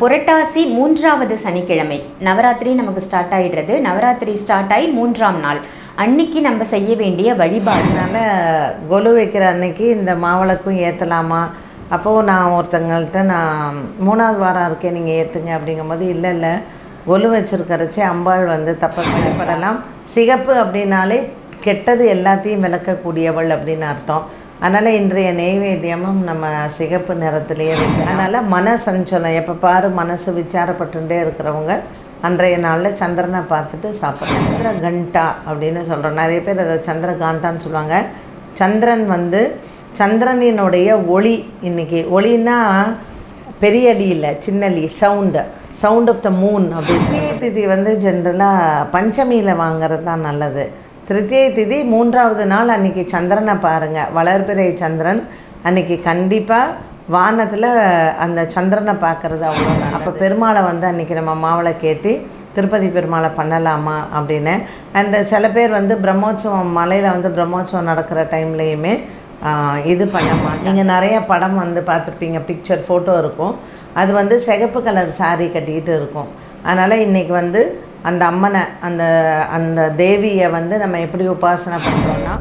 புரட்டாசி மூன்றாவது சனிக்கிழமை. நவராத்திரி நமக்கு ஸ்டார்ட் ஆகிடுறது நவராத்திரி ஸ்டார்ட் ஆகி மூன்றாம் நாள். அன்னைக்கு நம்ம செய்ய வேண்டிய வழிபாடு. அதனால் கொலு வைக்கிற அன்னைக்கு இந்த மாவிளக்கும் ஏற்றலாமா அப்போது நான் ஒருத்தங்கள்ட்ட நான் மூணாவது வாரம் இருக்கேன் நீங்கள் ஏற்றுங்க அப்படிங்கும்போது இல்லை இல்லை. கொலு வச்சிருக்கிறச்சே அம்பாள் வந்து தப்ப செயல்படலாம் சிகப்பு அப்படின்னாலே கெட்டது எல்லாத்தையும் விளக்கக்கூடியவள் அப்படின்னு அர்த்தம். அதனால் இன்றைய நெய்வேத்தியமும் நம்ம சிகப்பு நிறத்திலேயே வைக்கிறோம் அதனால் மன சஞ்சலம் எப்போ பாரு மனசு விசாரப்பட்டுட்டே இருக்கிறவங்க அன்றைய நாளில் சந்திரனை பார்த்துட்டு சாப்பிட்றோம் சந்திர கண்டா அப்படின்னு சொல்கிறோம் நிறைய பேர் அதை சந்திரகாந்தான்னு சொல்லுவாங்க. சந்திரன் வந்து சந்திரனினுடைய ஒளி இன்னைக்கு. ஒளின்னா பெரிய அலி இல்லை சின்ன அலி sound sound of the moon அப்படி திருத்தியை திதி வந்து ஜென்ரலாக பஞ்சமியில் வாங்குறது தான் நல்லது. திருத்தியை திதி மூன்றாவது நாள் அன்றைக்கி சந்திரனை பாருங்கள் வளர்பிறை சந்திரன் அன்றைக்கி கண்டிப்பாக வானத்தில் அந்த சந்திரனை பார்க்குறது அவ்வளோ அப்போ பெருமாளை வந்து அன்றைக்கி நம்ம மாவிளக்கேற்றி திருப்பதி பெருமாளை பண்ணலாமா அப்படின்னு. அண்டு சில பேர் வந்து பிரம்மோற்சவம் மலையில் வந்து பிரம்மோற்சவம் நடக்கிற டைம்லேயுமே இது பண்ணமா நீங்கள் நிறைய படம் வந்து பார்த்துருப்பீங்க பிக்சர் ஃபோட்டோ இருக்கும். அது வந்து சிகப்பு கலர் saree கட்டிக்கிட்டு இருக்கும். அதனால் இன்றைக்கி வந்து அந்த அம்மனை அந்த அந்த தேவியை வந்து நம்ம எப்படி உபாசனை பண்ணுறோன்னா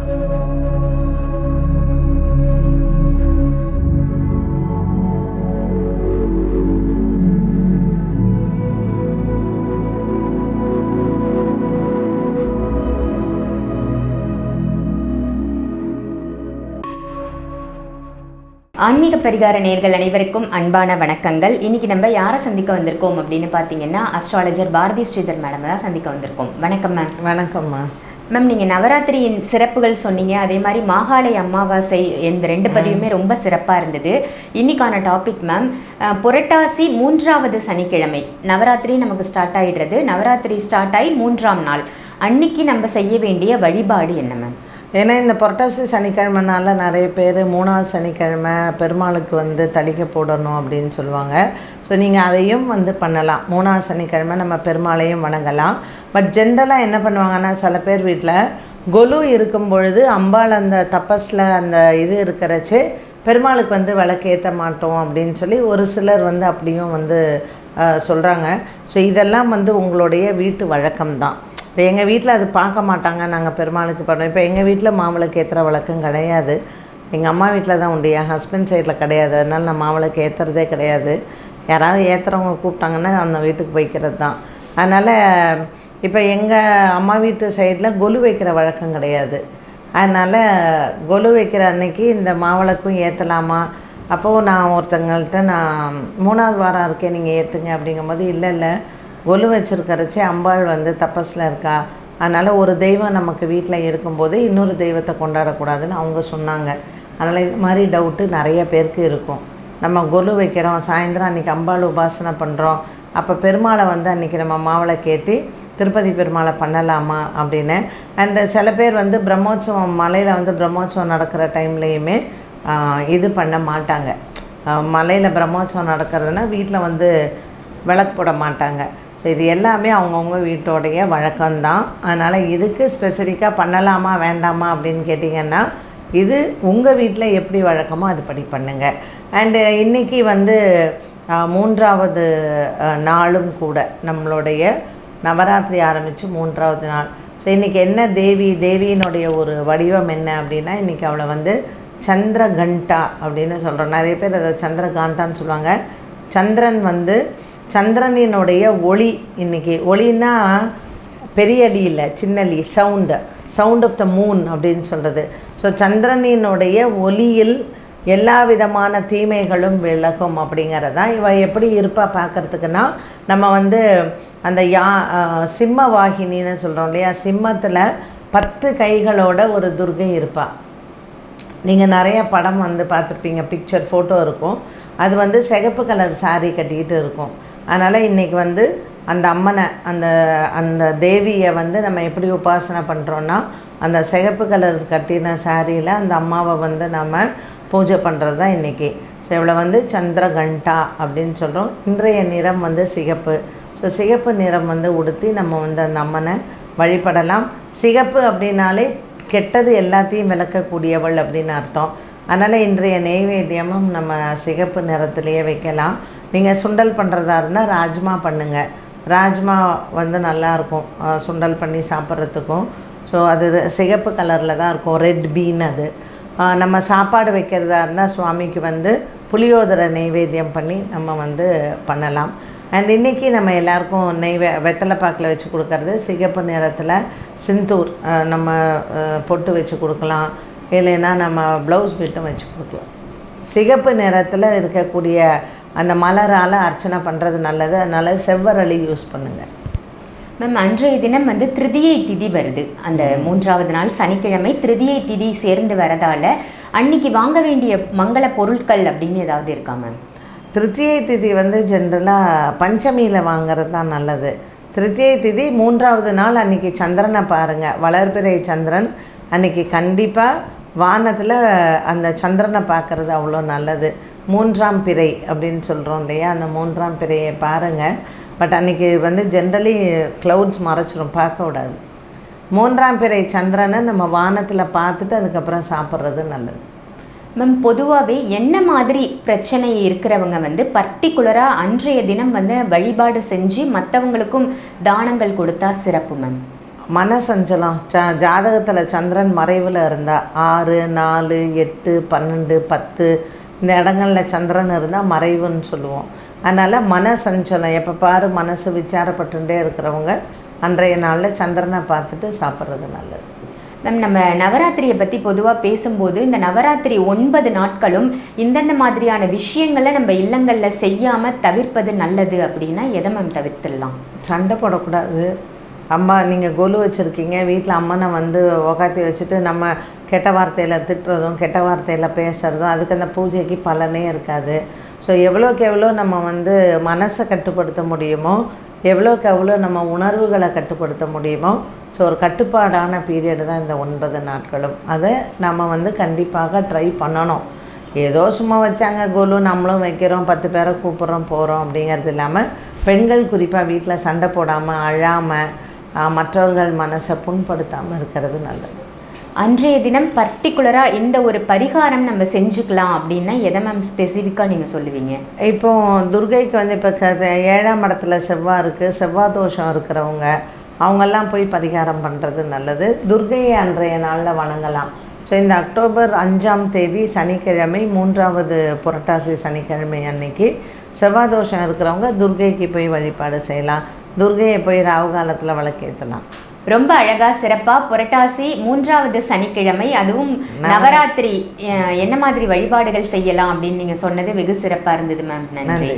ஆன்மீக பரிகார நேர்கள் அனைவருக்கும் அன்பான வணக்கங்கள். இன்னைக்கு நம்ம யாரை சந்திக்க வந்திருக்கோம் அப்படின்னு பார்த்தீங்கன்னா அஸ்ட்ராலஜர் பாரதி ஸ்ரீதர் மேடம் தான் சந்திக்க வந்திருக்கோம். வணக்கம் மேம் வணக்கம்மா மேம் நீங்கள் நவராத்திரியின் சிறப்புகள் சொன்னீங்க. அதே மாதிரி மாகாளய அமாவாசை இந்த ரெண்டு பதிவுமே ரொம்ப சிறப்பாக இருந்தது. இன்னைக்கான டாபிக் மேம் புரட்டாசி மூன்றாவது சனிக்கிழமை. நவராத்திரி நமக்கு ஸ்டார்ட் ஆயிடுறது. நவராத்திரி ஸ்டார்ட் ஆகி மூன்றாம் நாள். அன்னைக்கு நம்ம செய்ய வேண்டிய வழிபாடு என்ன மேம் ஏன்னா இந்த புரட்டாசி சனிக்கிழமைனால நிறைய பேர் மூணாவது சனிக்கிழமை பெருமாளுக்கு வந்து தளிக்க போடணும் அப்படின்னு சொல்லுவாங்க. ஸோ நீங்கள் அதையும் வந்து பண்ணலாம். மூணாவது சனிக்கிழமை நம்ம பெருமாளையும் வணங்கலாம். பட் ஜென்ரலாக என்ன பண்ணுவாங்கன்னா சில பேர் வீட்டில் கொலு இருக்கும் பொழுது அம்பாள் அந்த தப்பஸில் அந்த இது இருக்கிறச்சு பெருமாளுக்கு வந்து விளக்கேற்ற மாட்டோம் அப்படின்னு சொல்லி ஒரு சிலர் வந்து அப்படியும் வந்து சொல்கிறாங்க ஸோ இதெல்லாம் வந்து உங்களுடைய வீட்டு வழக்கம்தான். இப்போ எங்கள் வீட்டில் அது பார்க்க மாட்டாங்க நாங்கள் பெருமாளுக்கு பண்ணுவோம் இப்போ எங்கள் வீட்டில் மாவிளக்கு ஏற்றுற வழக்கம் கிடையாது. எங்கள் அம்மா வீட்டில் தான் உண்டு. என் ஹஸ்பண்ட் சைடில் கிடையாது. அதனால் நான் மாவிளக்கு ஏற்றுறதே கிடையாது. யாராவது ஏற்றுறவங்க கூப்பிட்டாங்கன்னா அந்த வீட்டுக்கு போய்க்கிறது தான். அதனால் இப்போ எங்கள் அம்மா வீட்டு சைடில் கொலு வைக்கிற வழக்கம் கிடையாது. அதனால் கொலு வைக்கிற அன்னைக்கு இந்த மாவிளக்கும் ஏற்றலாமா அப்போது நான் ஒருத்தங்கள்ட்ட நான் மூணாவது வாரம் இருக்கேன் நீங்கள் ஏற்றுங்க அப்படிங்கும்போது இல்லை இல்லை. கொலு வச்சுருக்கறச்சே அம்பாள் வந்து தப்பஸில் இருக்கா? அதனால் ஒரு தெய்வம் நமக்கு வீட்டில் இருக்கும்போது இன்னொரு தெய்வத்தை கொண்டாடக்கூடாதுன்னு அவங்க சொன்னாங்க. அதனால் இது மாதிரி டவுட்டு நிறைய பேருக்கு இருக்கும். நம்ம கொலு வைக்கிறோம் சாயந்தரம் அன்றைக்கி அம்பாள் உபாசனை பண்ணுறோம் அப்போ பெருமாளை வந்து அன்றைக்கி நம்ம மாவிளக்கேற்றி திருப்பதி பெருமாளை பண்ணலாமா அப்படின்னு. அண்டு சில பேர் வந்து பிரம்மோற்சவம் மலையில் வந்து பிரம்மோற்சவம் நடக்கிற டைம்லேயுமே இது பண்ண மாட்டாங்க. மலையில் பிரம்மோற்சவம் நடக்கிறதுனா வீட்டில் வந்து விளக்கு போட மாட்டாங்க. ஸோ இது எல்லாமே அவங்கவுங்க வீட்டோடைய வழக்கம்தான். அதனால் இதுக்கு ஸ்பெசிஃபிக்காக பண்ணலாமா வேண்டாமா அப்படின்னு கேட்டிங்கன்னா இது உங்கள் வீட்டில் எப்படி வழக்கமோ அதுபடி பண்ணுங்கள் அண்டு இன்றைக்கி வந்து மூன்றாவது நாளும் கூட நம்மளுடைய நவராத்திரி ஆரம்பித்து மூன்றாவது நாள். ஸோ இன்றைக்கி என்ன தேவி தேவியினுடைய ஒரு வடிவம் என்ன அப்படின்னா இன்றைக்கி அவளை வந்து சந்திரகண்டா அப்படின்னு சொல்கிறோம் நிறைய பேர் அதை சந்திரகாந்தான்னு சொல்லுவாங்க. சந்திரன் வந்து சந்திரனினுடைய ஒளி இன்னைக்கு ஒளின்னா பெரிய அலி இல்லை சின்ன அலி sound sound of the moon அப்படின்னு சொல்கிறது ஸோ சந்திரனினுடைய ஒளியில் எல்லா விதமான தீமைகளும் விலகும் அப்படிங்கிறதான் இவ எப்படி இருப்பா பார்க்கறதுக்குன்னா நம்ம வந்து அந்த யா சிம்ம வாகினின்னு சொல்கிறோம் இல்லையா? சிம்மத்தில் பத்து கைகளோட ஒரு துர்கை இருப்பாள் நீங்கள் நிறைய படம் வந்து பார்த்துருப்பீங்க பிக்சர் ஃபோட்டோ இருக்கும். அது வந்து சிகப்பு கலர் சாரீ கட்டிக்கிட்டு இருக்கும். அதனால் இன்றைக்கி வந்து அந்த அம்மனை அந்த அந்த தேவியை வந்து நம்ம எப்படி உபாசனை பண்ணுறோன்னா அந்த சிகப்பு கலர் கட்டின சாரியில் அந்த அம்மாவை வந்து நம்ம பூஜை பண்ணுறது தான் இன்றைக்கி ஸோ இவளை வந்து சந்திரகண்டா அப்படின்னு சொல்கிறோம் இன்றைய நிறம் வந்து சிகப்பு. ஸோ சிகப்பு நிறம் வந்து உடுத்தி நம்ம வந்து அந்த அம்மனை வழிபடலாம். சிகப்பு அப்படின்னாலே கெட்டது எல்லாத்தையும் விளக்கக்கூடியவள் அப்படின்னு அர்த்தம். அதனால் இன்றைய நெய்வேத்தியமும் நம்ம சிகப்பு நிறத்திலேயே வைக்கலாம். நீங்கள் சுண்டல் பண்ணுறதா இருந்தால் ராஜ்மா பண்ணுங்கள் ராஜ்மா வந்து நல்லாயிருக்கும் சுண்டல் பண்ணி சாப்பிட்றதுக்கும். ஸோ அது சிகப்பு கலரில் தான் இருக்கும். ரெட் பீன் அது. நம்ம சாப்பாடு வைக்கிறதா இருந்தால் சுவாமிக்கு வந்து புளியோதரை நெய்வேத்தியம் பண்ணி நம்ம வந்து பண்ணலாம். அண்ட் இன்றைக்கி நம்ம எல்லாருக்கும் நெய் வெத்தலை பாக்கில் வச்சு கொடுக்கறது சிகப்பு நிறத்தில் சிந்தூர். நம்ம பொட்டு வச்சு கொடுக்கலாம். இல்லைன்னா நம்ம ப்ளவுஸ் பிட்டும் வச்சு கொடுக்கலாம். சிகப்பு நிறத்தில் இருக்கக்கூடிய அந்த மலரால் அர்ச்சனை பண்ணுறது நல்லது. அதனால் செவ்வரளி யூஸ் பண்ணுங்கள் மேம் அன்றைய தினம் வந்து திருதியை திதி வருது. அந்த மூன்றாவது நாள் சனிக்கிழமை திருதியை திதி சேர்ந்து வரதால அன்னைக்கு வாங்க வேண்டிய மங்கள பொருட்கள் அப்படின்னு ஏதாவது இருக்கா மேம் திருத்தியை திதி வந்து ஜென்ரலாக பஞ்சமியில் வாங்குறது தான் நல்லது. திருத்தியை திதி மூன்றாவது நாள் அன்றைக்கி சந்திரனை பாருங்கள் வளர்பிறை சந்திரன் அன்றைக்கி கண்டிப்பாக வானத்தில் அந்த சந்திரனை பார்க்குறது அவ்வளோ நல்லது. மூன்றாம் பிறை அப்படின்னு சொல்கிறோம் இல்லையா? அந்த மூன்றாம் பிறையை பாருங்கள் பட் அன்றைக்கி வந்து ஜென்ரலி க்ளவுட்ஸ் மறைச்சிரும் பார்க்க விடாது மூன்றாம் பிறை சந்திரனை நம்ம வானத்தில் பார்த்துட்டு அதுக்கப்புறம் சாப்பிட்றது நல்லது. மேம் பொதுவாகவே என்ன மாதிரி பிரச்சனை இருக்கிறவங்க வந்து பர்டிகுலராக அன்றைய தினம் வந்து வழிபாடு செஞ்சு மற்றவங்களுக்கும் தானங்கள் கொடுத்தா சிறப்பு மேம் மனசஞ்சலம். ஜா ஜாதகத்தில் சந்திரன் மறைவில் இருந்தால் ஆறு நாலு எட்டு பன்னெண்டு பத்து இந்த இடங்களில் சந்திரன் இருந்தால் மறைவுன்னு சொல்லுவோம். அதனால் மனசஞ்சலம் எப்போ பாரு மனசு விசாரப்பட்டுட்டே இருக்கிறவங்க அன்றைய நாளில் சந்திரனை பார்த்துட்டு சாப்பிட்றது நல்லது. மேம் நம்ம நவராத்திரியை பற்றி பொதுவாக பேசும்போது இந்த நவராத்திரி ஒன்பது நாட்களும் இந்தந்த மாதிரியான விஷயங்களை நம்ம இல்லங்களில் செய்யாமல் தவிர்ப்பது நல்லது அப்படின்னா எதை மேம் தவிர்த்துடலாம்? சண்டை போடக்கூடாது. அம்மா நீங்கள் கொலு வச்சுருக்கீங்க. வீட்டில் அம்மனை வந்து உக்காத்தி வச்சுட்டு நம்ம கெட்ட வார்த்தையில் திட்டுறதும் கெட்ட வார்த்தையில் பேசுகிறதும் அதுக்கு அந்த பூஜைக்கு பலனே இருக்காது. ஸோ எவ்வளோக்கு எவ்வளோ நம்ம வந்து மனசை கட்டுப்படுத்த முடியுமோ எவ்வளோக்கு எவ்வளோ நம்ம உணர்வுகளை கட்டுப்படுத்த முடியுமோ ஸோ ஒரு கட்டுப்பாடான பீரியடு தான் இந்த ஒன்பது நாட்களும். அதை நம்ம வந்து கண்டிப்பாக ட்ரை பண்ணணும். ஏதோ சும்மா வச்சாங்க கோலு நம்மளும் வைக்கிறோம் பத்து பேரை கூப்பிட்றோம் போகிறோம் அப்படிங்கிறது இல்லாமல் பெண்கள் குறிப்பாக வீட்டில் சண்டை போடாமல் அழாமல் மற்றவர்கள் மனசை புண்படுத்தாமல் இருக்கிறது நல்லது. அன்றைய தினம் பர்டிகுலராக இந்த ஒரு பரிகாரம் நம்ம செஞ்சுக்கலாம் அப்படின்னா எதை மேம் ஸ்பெசிஃபிக்காக நீங்கள் சொல்லுவீங்க? இப்போ துர்கைக்கு வந்து இப்போ க ஏழாம் இடத்துல செவ்வாய் இருக்குது செவ்வாய் தோஷம் இருக்கிறவங்க அவங்கெல்லாம் போய் பரிகாரம் பண்ணுறது நல்லது. துர்கையை அன்றைய நாளில் வணங்கலாம். ஸோ இந்த அக்டோபர் அஞ்சாம் தேதி சனிக்கிழமை மூன்றாவது புரட்டாசி சனிக்கிழமை அன்னைக்கு செவ்வாய் தோஷம் இருக்கிறவங்க துர்கைக்கு போய் வழிபாடு செய்யலாம். துர்கையை போய் ராகு காலத்தில் விளக்கேற்றலாம் ரொம்ப அழகா சிறப்பா புரட்டாசி மூன்றாவது சனிக்கிழமை அதுவும் நவராத்திரி. என்ன மாதிரி வழிபாடுகள் செய்யலாம் அப்படின்னு நீங்க சொன்னது வெகு சிறப்பா இருந்தது மேம் நன்றி.